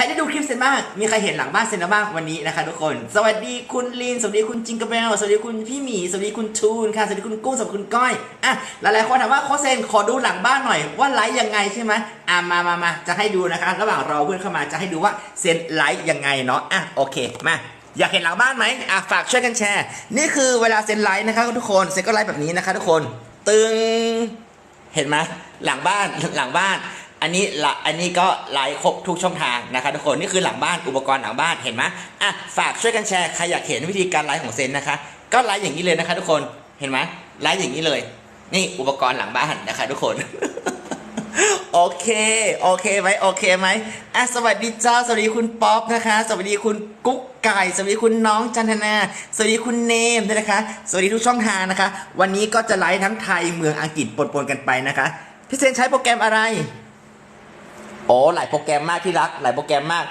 ครได้ดูคลิปเซนบ้าง มีใครเห็นหลังบ้านเซนบ้างวันนี้นะคะทุกคน สวัสดีคุณลิน สวัสดีคุณจิงกระเบล สวัสดีคุณพี่หมี สวัสดีคุณทูนค่ะ สวัสดีคุณกุ้ง สวัสดีคุณก้อย อะ หลายๆคนถามว่าโคเซนขอดูหลังบ้านหน่อยว่าไลฟ์ยังไงใช่ไหมอะมามามาจะให้ดูนะคะ ระหว่างรอเพื่อนเข้ามาจะให้ดูว่าเซนไลฟ์ยังไงเนาะ อะโอเค มาอยากเห็นหลังบ้านไหมอะฝากช่วยกันแชร์ นี่คือเวลาเซนไลฟ์นะคะทุกคน เซนก็ไลฟ์แบบนี้นะคะ ทุกคน ตึง เห็นไหมหลังบ้าน หลังบ้าน อันนี้ละอันนี้ก็ไลฟ์ครบทุกช่องทางนะคะทุกคนนี่คือหลังบ้านอุปกรณ์หลังบ้านเห็นไหมอะฝากช่วยกันแชร์ใครอยากเห็นวิธีการไลฟ์ของเซนนะคะ ก็ไลฟ์อย่างนี้เลยนะคะ ทุกคนเห็นไหมไลฟ์อย่างนี้เลย นี่อุปกรณ์หลังบ้านนะคะ ทุกคนโอเค โอเคไหมโอเคไหมอะสวัสดีเจ้า สวัสดีคุณป๊อปนะคะ สวัสดีคุณกุ๊กไก่ สวัสดีคุณน้องจันทนา สวัสดีคุณเนมด้วยนะคะ สวัสดีทุกช่องทางนะคะ วันนี้ก็จะไลฟ์ทั้งไทยเมืองอังกฤษปนๆกันไปนะคะ พี่เซนใช้โปรแกรมอะไร โอ้หลายโปรแกรมมากที่รัก หลายโปรแกรมมาก